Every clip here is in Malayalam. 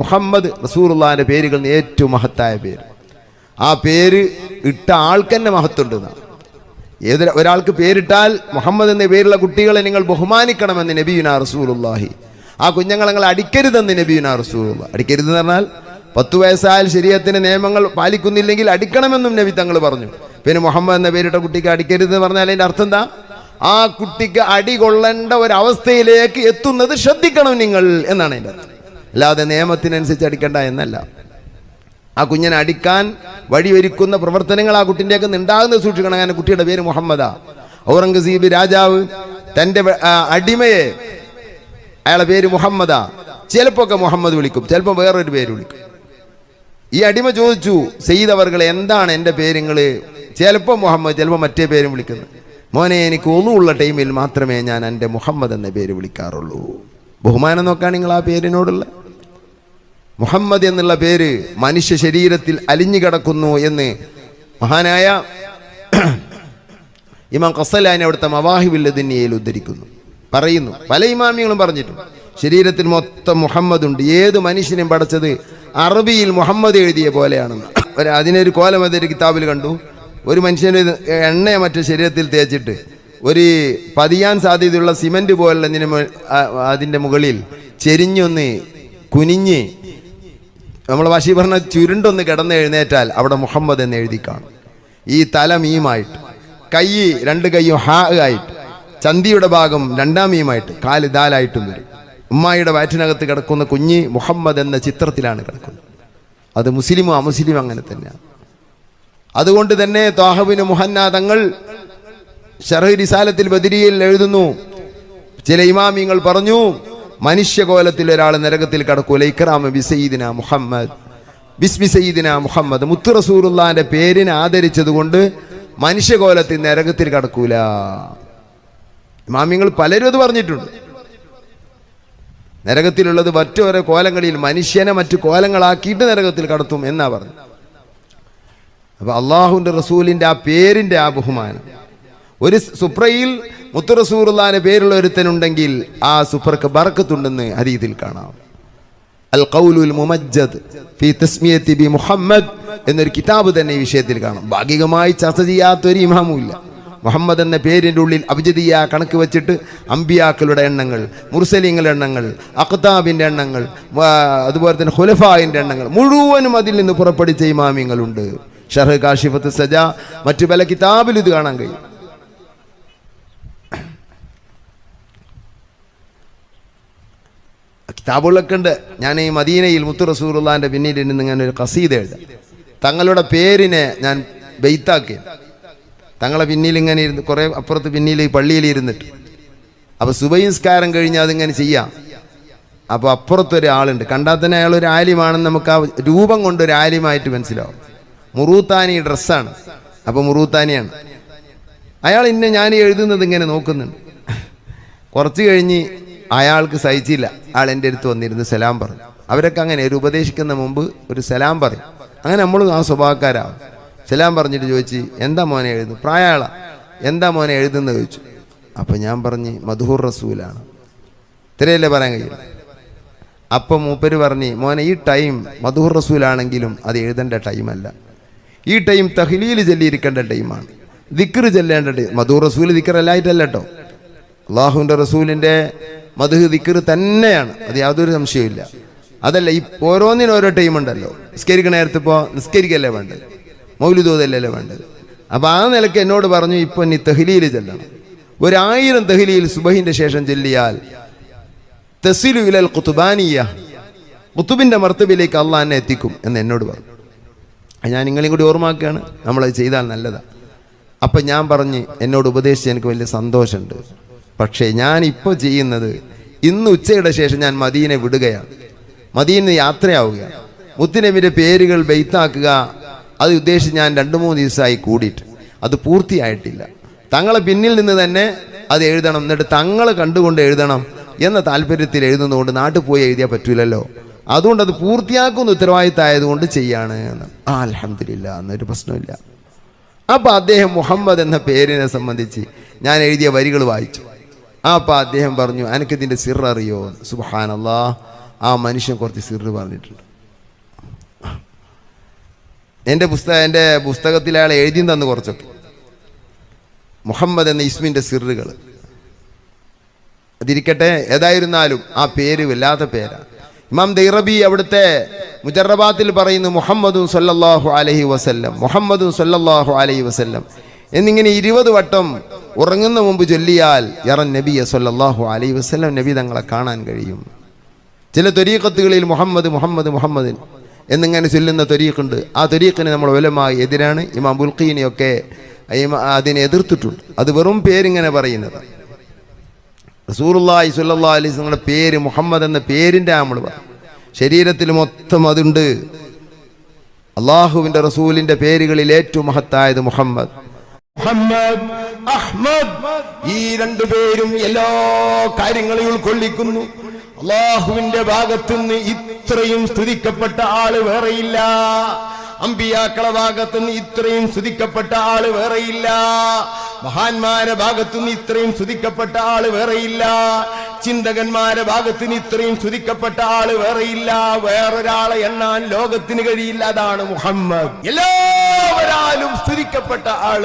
മുഹമ്മദ് റസൂറുള്ളാന്റെ പേരുകളിൽ ഏറ്റവും മഹത്തായ പേര്. ആ പേര് ഇട്ട ആൾക്ക് തന്നെ മഹത്വമുണ്ട് ഏത് ഒരാൾക്ക് പേരിട്ടാൽ മുഹമ്മദ് എന്ന പേരുള്ള കുട്ടികളെ നിങ്ങൾ ബഹുമാനിക്കണമെന്ന് നബീന റസൂലുള്ളാഹി. ആ കുഞ്ഞുങ്ങളെ നിങ്ങൾ അടിക്കരുതെന്ന് നബീന അടിക്കരുത് എന്ന് പറഞ്ഞാൽ പത്ത് വയസ്സായാൽ ശരീരത്തിന് നിയമങ്ങൾ പാലിക്കുന്നില്ലെങ്കിൽ അടിക്കണമെന്നും നബി തങ്ങൾ പറഞ്ഞു. പിന്നെ മുഹമ്മദ് എന്ന പേരിട്ട കുട്ടിക്ക് അടിക്കരുത് എന്ന് പറഞ്ഞാൽ അതിന്റെ അർത്ഥം എന്താ? ആ കുട്ടിക്ക് അടി കൊള്ളേണ്ട ഒരവസ്ഥയിലേക്ക് എത്തുന്നത് ശ്രദ്ധിക്കണം നിങ്ങൾ എന്നാണ് അതിന്റെ അർത്ഥം. അല്ലാതെ നിയമത്തിനനുസരിച്ച് അടിക്കണ്ട എന്നല്ല. ആ കുഞ്ഞിനെ അടിക്കാൻ വഴിയൊരുക്കുന്ന പ്രവർത്തനങ്ങൾ ആ കുട്ടിന്റെയൊക്കെ ഉണ്ടാകുന്നത് സൂക്ഷിക്കണം. അങ്ങനെ കുട്ടിയുടെ പേര് മുഹമ്മദ. ഔറംഗസീബ് രാജാവ് തന്റെ അടിമയെ അയാളെ പേര് മുഹമ്മദ. ചിലപ്പോ ഒക്കെ മുഹമ്മദ് വിളിക്കും ചിലപ്പോൾ വേറൊരു പേര് വിളിക്കും. ഈ അടിമ ചോദിച്ചു സെയ്ദ് എന്താണ് എന്റെ പേരുങ്ങൾ ചിലപ്പോൾ മുഹമ്മദ് ചിലപ്പോൾ മറ്റേ പേരും വിളിക്കുന്നത് മോനെ എനിക്ക് ഒന്നുമുള്ള ടൈമിൽ മാത്രമേ ഞാൻ എന്റെ മുഹമ്മദ് എന്ന പേര് വിളിക്കാറുള്ളൂ. ബഹുമാനം നോക്കാൻ നിങ്ങൾ ആ പേരിനോടുള്ള മുഹമ്മദ് എന്നുള്ള പേര് മനുഷ്യ ശരീരത്തിൽ അലിഞ്ഞു കിടക്കുന്നു എന്ന് മഹാനായ ഇമാം കസലാനി അവിടുത്തെ മവാഹിബില്ലതിന്യയിൽ ഉദ്ധരിക്കുന്നു. പറയുന്നു. പല ഇമാമികളും പറഞ്ഞിട്ടുണ്ട്. ശരീരത്തിൽ മൊത്തം മുഹമ്മദ് ഉണ്ട് ഏത് മനുഷ്യനെയും പഠിച്ചത് അറബിയിൽ മുഹമ്മദ് എഴുതിയ പോലെയാണെന്ന് ഒരു അതിനൊരു കോലം അതൊരു കിതാബിൽ കണ്ടു. ഒരു മനുഷ്യന്റെ എണ്ണയെ മറ്റു ശരീരത്തിൽ തേച്ചിട്ട് ഒരു പതിയാൻ സാധ്യതയുള്ള സിമന്റ് പോലുള്ളതിന് അതിന്റെ മുകളിൽ ചെരിഞ്ഞൊന്ന് കുനിഞ്ഞ് നമ്മൾ വശി പറഞ്ഞ ചുരുണ്ടൊന്ന് കിടന്ന് എഴുന്നേറ്റാൽ അവിടെ മുഹമ്മദ് എന്ന് എഴുതി കാണും. ഈ തല മീമായിട്ട് കൈ രണ്ട് കൈയും ഹാ ആയിട്ട് ചന്തിയുടെ ഭാഗം രണ്ടാം മീമായിട്ട് കാൽ ദാലായിട്ടും വരും. ഉമ്മായിയുടെ വയറ്റിനകത്ത് കിടക്കുന്ന കുഞ്ഞ് മുഹമ്മദ് എന്ന ചിത്രത്തിലാണ് കിടക്കുന്നത്. അത് മുസ്ലിമും അമുസ്ലിം അങ്ങനെ തന്നെയാണ്. അതുകൊണ്ട് തന്നെ താഹബിന് മുഹന്നാദങ്ങൾ ഷർഹ് റിസാലത്തിൽ ബദിരിയിൽ എഴുതുന്നു. ചില ഇമാമിങ്ങൾ പറഞ്ഞു മനുഷ്യകോലത്തിൽ ഒരാൾ നരകത്തിൽ കടക്കൂല ഇക്രാമ ബിസയ്യിദിന മുഹമ്മദ്. ബിസ്മി സയ്യിദിന മുഹമ്മദ്. മുത്തു റസൂറുള്ളാന്റെ പേരിനെ ആദരിച്ചതുകൊണ്ട് മനുഷ്യകോലത്തിൽ നരകത്തിൽ കടക്കൂല. മാമ്യങ്ങൾ പലരും അത് പറഞ്ഞിട്ടുണ്ട്. നരകത്തിലുള്ളത് മറ്റോരോ കോലങ്ങളിൽ മനുഷ്യനെ മറ്റു കോലങ്ങളാക്കിയിട്ട് നരകത്തിൽ കടത്തും എന്നാ പറഞ്ഞു അപ്പൊ അള്ളാഹുന്റെ റസൂലിന്റെ ആ പേരിന്റെ ആ ബഹുമാനം. ഒരു സുപ്രയിൽ മുത്തു റസൂറുല്ലാന്റെ പേരുള്ള ഒരുത്തനുണ്ടെങ്കിൽ ആ സുപ്രക്ക് ബറക്കത്തുണ്ടെന്ന് ഹരീതിൽ കാണാം. അൽ മുമജ്ജദ് ബി മുഹമ്മദ് എന്നൊരു കിതാബ് തന്നെ ഈ വിഷയത്തിൽ കാണാം. ഭാഗികമായി ചർച്ച ചെയ്യാത്ത ഒരു ഇമാമുമില്ല. മുഹമ്മദ് എന്ന പേരിന്റെ ഉള്ളിൽ അഭിജതിയ കണക്ക് വെച്ചിട്ട് അമ്പിയാക്കളുടെ എണ്ണങ്ങൾ മുർസലിങ്ങളുടെ എണ്ണങ്ങൾ അഖ്താബിന്റെ എണ്ണങ്ങൾ അതുപോലെ തന്നെ ഹുലഫായിന്റെ എണ്ണങ്ങൾ മുഴുവനും അതിൽ നിന്ന് പുറപ്പെടുവിച്ച ഇമാമിങ്ങളുണ്ട്. ഷർഹ് കാഷിഫത്ത് സജ മറ്റു പല കിതാബിൽ ഇത് കാണാൻ കഴിയും. കിതാബുകളൊക്കെ ഉണ്ട് ഞാൻ ഈ മദീനയിൽ മുത്തു റസൂറുള്ളാന്റെ പിന്നിൽ ഇരുന്ന് ഇങ്ങനെ ഒരു കസീത എഴുതാം. തങ്ങളുടെ പേരിനെ ഞാൻ ബെയ്ത്താക്കി. തങ്ങളെ പിന്നിൽ ഇങ്ങനെ ഇരുന്ന് കുറെ അപ്പുറത്ത് പിന്നിൽ ഈ പള്ളിയിൽ ഇരുന്നിട്ട്. അപ്പൊ സുബൈസ്കാരം കഴിഞ്ഞ് അതിങ്ങനെ ചെയ്യാം. അപ്പോൾ അപ്പുറത്തൊരാളുണ്ട് കണ്ടാൽ തന്നെ അയാൾ ഒരു ആലിമാണെന്ന് നമുക്ക് ആ രൂപം കൊണ്ട് ഒരു ആലിമായിട്ട് മനസ്സിലാവും. മുറൂത്താനി ഡ്രസ്സാണ്. അപ്പോൾ മുറൂത്താനിയാണ്. അയാൾ ഇന്നെ ഞാൻ എഴുതുന്നത് ഇങ്ങനെ നോക്കുന്നുണ്ട്. കുറച്ച് കഴിഞ്ഞ് അയാൾക്ക് സഹിച്ചില്ല. ആൾ എന്റെ അടുത്ത് വന്നിരുന്ന് സലാം പറഞ്ഞു. അവരൊക്കെ അങ്ങനെ ഒരു ഉപദേശിക്കുന്ന മുമ്പ് ഒരു സലാം പറയും. അങ്ങനെ നമ്മളും ആ സ്വഭാവക്കാരാവും സലാം പറഞ്ഞിട്ട് ചോദിച്ച് എന്താ മോനെ എഴുതുന്നു? പ്രായാള. എന്താ മോനെ എഴുതുന്നത് ചോദിച്ചു. അപ്പം ഞാൻ പറഞ്ഞ് മധുഹുർ റസൂലാണ്. ഇത്രയല്ലേ പറയാൻ കഴിയും? അപ്പം മൂപ്പര് പറഞ്ഞ് മോനെ ഈ ടൈം മധുഹുർ റസൂലാണെങ്കിലും അത് എഴുതേണ്ട ടൈമല്ല ഈ ടൈം തഹ്ലീൽ ചൊല്ലിയിരിക്കേണ്ട ടൈമാണ് ദിക്കർ ചെല്ലേണ്ട ടൈം റസൂൽ ദിക്റല്ലായിട്ടല്ല കേട്ടോ അള്ളാഹുവിന്റെ റസൂലിന്റെ മധു ദിക്കർ തന്നെയാണ്. അത് യാതൊരു സംശയമില്ല അതല്ല ഈ ഓരോന്നിനും ഓരോ ടൈം ഉണ്ടല്ലോ. നിസ്കരിക്കണ നേരത്ത് ഇപ്പോൾ നിസ്കരിക്കല്ലേ വേണ്ടത്? മൗലിദോതല്ലേ വേണ്ടത്? അപ്പോൾ ആ നിലയ്ക്ക് എന്നോട് പറഞ്ഞു ഇപ്പൊ നീ തെഹ്ലിയിൽ ചെല്ലണം. ഒരായിരം തെഹ്ലിയിൽ സുബഹിന്റെ ശേഷം ചെല്ലിയാൽ തസിലു ഇലൽ കുത്തുബാനിയ കുത്തുബിന്റെ മർത്തബിലേക്ക് അള്ളാഹ് എന്നെ എത്തിക്കും എന്ന് എന്നോട് പറഞ്ഞു. ഞാൻ നിങ്ങളെയും കൂടി ഓർമ്മാക്കുകയാണ് നമ്മളത് ചെയ്താൽ നല്ലതാണ് അപ്പം ഞാൻ പറഞ്ഞ് എന്നോട് ഉപദേശിച്ച് എനിക്ക് വലിയ സന്തോഷമുണ്ട്. പക്ഷേ ഞാൻ ഇപ്പോൾ ചെയ്യുന്നത് ഇന്ന് ഉച്ചയുടെ ശേഷം ഞാൻ മദീനെ വിടുകയാണ്. മദീനെ യാത്രയാവുകയാണ് മുത്തുനബിന്റെ പേരുകൾ ബെയ്ത്താക്കുക. അത് ഉദ്ദേശിച്ച് ഞാൻ രണ്ട് മൂന്ന് ദിവസമായി കൂടിയിട്ട്. അത് പൂർത്തിയായിട്ടില്ല. തങ്ങളെ പിന്നിൽ നിന്ന് തന്നെ അത് എഴുതണം. എന്നിട്ട് തങ്ങളെ കണ്ടുകൊണ്ട് എഴുതണം എന്ന താല്പര്യത്തിൽ എഴുതുന്നതുകൊണ്ട് നാട്ടിൽ പോയി എഴുതിയാൽ പറ്റൂലല്ലോ. അതുകൊണ്ട് അത് പൂർത്തിയാക്കുന്ന ഉത്തരവാദിത്തമായതുകൊണ്ട് ചെയ്യാണ് എന്ന്. ആ അലഹമില്ല എന്നൊരു പ്രശ്നമില്ല. അപ്പം അദ്ദേഹം മുഹമ്മദ് എന്ന പേരിനെ സംബന്ധിച്ച് ഞാൻ എഴുതിയ വരികൾ വായിച്ചു. ആ അപ്പൊ അദ്ദേഹം പറഞ്ഞു എനിക്കിതിന്റെ സിർ അറിയോ? സുബാനല്ലാ ആ മനുഷ്യൻ കുറച്ച് സിർ പറഞ്ഞിട്ടുണ്ട്. എന്റെ പുസ്തക എന്റെ പുസ്തകത്തിൽ അയാൾ എഴുതി തന്നു കുറച്ചൊക്കെ. മുഹമ്മദ് എന്ന ഇസ്മിന്റെ സിറുകൾ അതിരിക്കട്ടെ ഏതായിരുന്നാലും ആ പേര് വല്ലാത്ത പേരാണ് ഇമാം ദൈറബി അവിടുത്തെ മുജറബാത്തിൽ പറയുന്നു മുഹമ്മദും സല്ലാഹു അലഹി വസല്ലം മുഹമ്മദും സല്ലാഹു അലഹി വസല്ലം. എന്നിങ്ങനെ ഇരുപത് വട്ടം ഉറങ്ങുന്ന മുമ്പ് ചൊല്ലിയാൽ യറൻ നബിയ സല്ലല്ലാഹു അലൈ വസ്ലം നബി തങ്ങളെ കാണാൻ കഴിയും. ചില തൊരീക്കത്തുകളിൽ മുഹമ്മദ് മുഹമ്മദ് മുഹമ്മദ് എന്നിങ്ങനെ ചൊല്ലുന്ന തൊരീക്കുണ്ട് ആ തൊരീക്കിന് നമ്മൾ ഒലമായി എതിരാണ്. ഇമാം ബുൽഖീനെയൊക്കെ അതിനെ എതിർത്തിട്ടുണ്ട്. അത് വെറും പേരിങ്ങനെ പറയുന്നത്. റസൂറുല്ലാഹി സുല്ലാ അലൈഹി നിങ്ങളുടെ പേര് മുഹമ്മദ് എന്ന പേരിന്റെ നമ്മൾ ശരീരത്തിൽ മൊത്തം അതുണ്ട്. അള്ളാഹുവിന്റെ റസൂലിന്റെ പേരുകളിൽ ഏറ്റവും മഹത്തായത് മുഹമ്മദ്. Mohammed Ahmed. ഈ രണ്ടുപേരും എല്ലാ കാര്യങ്ങളെയും ഉൾക്കൊള്ളിക്കുന്നു. അള്ളാഹുവിന്റെ ഭാഗത്തുനിന്ന് ഇത്രയും സ്തുതിക്കപ്പെട്ട ആൾ വേറെയില്ല. അമ്പിയാക്കളെ ഭാഗത്തുനിന്ന് ഇത്രയും സ്തുതിക്കപ്പെട്ട ആൾ വേറെയില്ല. മഹാന്മാരെ ഭാഗത്തുനിന്ന് ഇത്രയും സ്തുതിക്കപ്പെട്ട ആൾ വേറെയില്ല. ചിന്തകന്മാരെ ഭാഗത്തിന് ഇത്രയും സ്തുതിക്കപ്പെട്ട ആൾ വേറെയില്ല. വേറൊരാളെ എണ്ണാൻ ലോകത്തിന് കഴിയില്ല. അതാണ് മുഹമ്മദ്. എല്ലാവരാലും സ്തുതിക്കപ്പെട്ട ആൾ.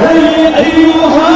هيا أيها